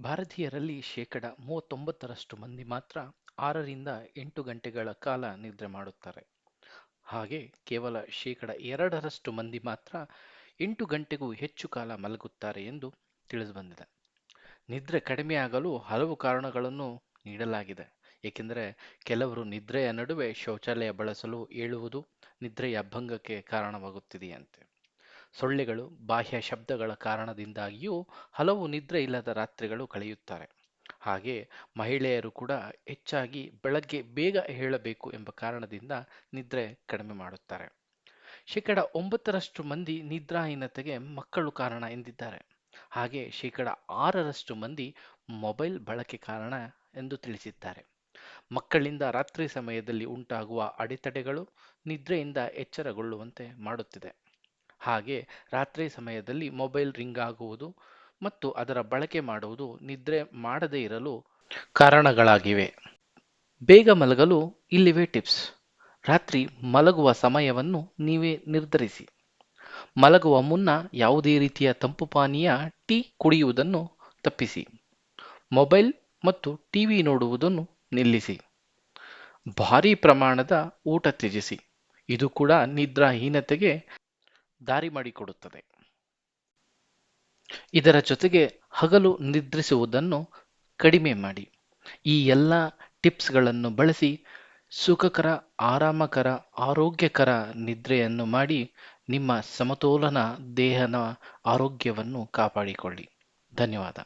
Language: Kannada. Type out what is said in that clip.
ಭಾರತೀಯರಲ್ಲಿ ಶೇಕಡ ಮೂವತ್ತೊಂಬತ್ತರಷ್ಟು ಮಂದಿ ಮಾತ್ರ ಆರರಿಂದ ಎಂಟು ಗಂಟೆಗಳ ಕಾಲ ನಿದ್ರೆ ಮಾಡುತ್ತಾರೆ. ಹಾಗೆ ಕೇವಲ ಶೇಕಡ ಎರಡರಷ್ಟು ಮಂದಿ ಮಾತ್ರ ಎಂಟು ಗಂಟೆಗೂ ಹೆಚ್ಚು ಕಾಲ ಮಲಗುತ್ತಾರೆ ಎಂದು ತಿಳಿದುಬಂದಿದೆ. ನಿದ್ರೆ ಕಡಿಮೆಯಾಗಲು ಹಲವು ಕಾರಣಗಳನ್ನು ನೀಡಲಾಗಿದೆ. ಏಕೆಂದರೆ ಕೆಲವರು ನಿದ್ರೆಯ ನಡುವೆ ಶೌಚಾಲಯ ಬಳಸಲು ಏಳುವುದು ನಿದ್ರೆಯ ಭಂಗಕ್ಕೆ ಕಾರಣವಾಗುತ್ತಿದೆಯಂತೆ. ಸೊಳ್ಳೆಗಳು, ಬಾಹ್ಯ ಶಬ್ದಗಳ ಕಾರಣದಿಂದಾಗಿಯೂ ಹಲವು ನಿದ್ರೆ ಇಲ್ಲದ ರಾತ್ರಿಗಳು ಕಳೆಯುತ್ತಾರೆ ಹಾಗೆ ಮಹಿಳೆಯರು ಕೂಡ ಹೆಚ್ಚಾಗಿ ಬೆಳಗ್ಗೆ ಬೇಗ ಹೇಳಬೇಕು ಎಂಬ ಕಾರಣದಿಂದ ನಿದ್ರೆ ಕಡಿಮೆ ಮಾಡುತ್ತಾರೆ. ಶೇಕಡ ಒಂಬತ್ತರಷ್ಟು ಮಂದಿ ನಿದ್ರಾಹೀನತೆಗೆ ಮಕ್ಕಳು ಕಾರಣ ಎಂದಿದ್ದಾರೆ. ಹಾಗೆ ಶೇಕಡ ಆರರಷ್ಟು ಮಂದಿ ಮೊಬೈಲ್ ಬಳಕೆ ಕಾರಣ ಎಂದು ತಿಳಿಸಿದ್ದಾರೆ. ಮಕ್ಕಳಿಂದ ರಾತ್ರಿ ಸಮಯದಲ್ಲಿ ಉಂಟಾಗುವ ಅಡೆತಡೆಗಳು ನಿದ್ರೆಯಿಂದ ಎಚ್ಚರಗೊಳ್ಳುವಂತೆ ಮಾಡುತ್ತಿದೆ. ಹಾಗೆ ರಾತ್ರಿ ಸಮಯದಲ್ಲಿ ಮೊಬೈಲ್ ರಿಂಗ್ ಆಗುವುದು ಮತ್ತು ಅದರ ಬಳಕೆ ಮಾಡುವುದು ನಿದ್ರೆ ಮಾಡದೇ ಇರಲು ಕಾರಣಗಳಾಗಿವೆ. ಬೇಗ ಮಲಗಲು ಇಲ್ಲಿವೆ ಟಿಪ್ಸ್. ರಾತ್ರಿ ಮಲಗುವ ಸಮಯವನ್ನು ನೀವೇ ನಿರ್ಧರಿಸಿ. ಮಲಗುವ ಮುನ್ನ ಯಾವುದೇ ರೀತಿಯ ತಂಪು ಪಾನೀಯ, ಟೀ ಕುಡಿಯುವುದನ್ನು ತಪ್ಪಿಸಿ. ಮೊಬೈಲ್ ಮತ್ತು ಟಿವಿ ನೋಡುವುದನ್ನು ನಿಲ್ಲಿಸಿ. ಭಾರೀ ಪ್ರಮಾಣದ ಊಟ ತ್ಯಜಿಸಿ. ಇದು ಕೂಡ ನಿದ್ರಾಹೀನತೆಗೆ ದಾರಿ ಮಾಡಿಕೊಡುತ್ತದೆ. ಇದರ ಜೊತೆಗೆ ಹಗಲು ನಿದ್ರಿಸುವುದನ್ನು ಕಡಿಮೆ ಮಾಡಿ. ಈ ಎಲ್ಲ ಟಿಪ್ಸ್ಗಳನ್ನು ಬಳಸಿ ಸುಖಕರ, ಆರಾಮಕರ, ಆರೋಗ್ಯಕರ ನಿದ್ರೆಯನ್ನು ಮಾಡಿ ನಿಮ್ಮ ಸಮತೋಲನ ದೇಹನ ಆರೋಗ್ಯವನ್ನು ಕಾಪಾಡಿಕೊಳ್ಳಿ. ಧನ್ಯವಾದ.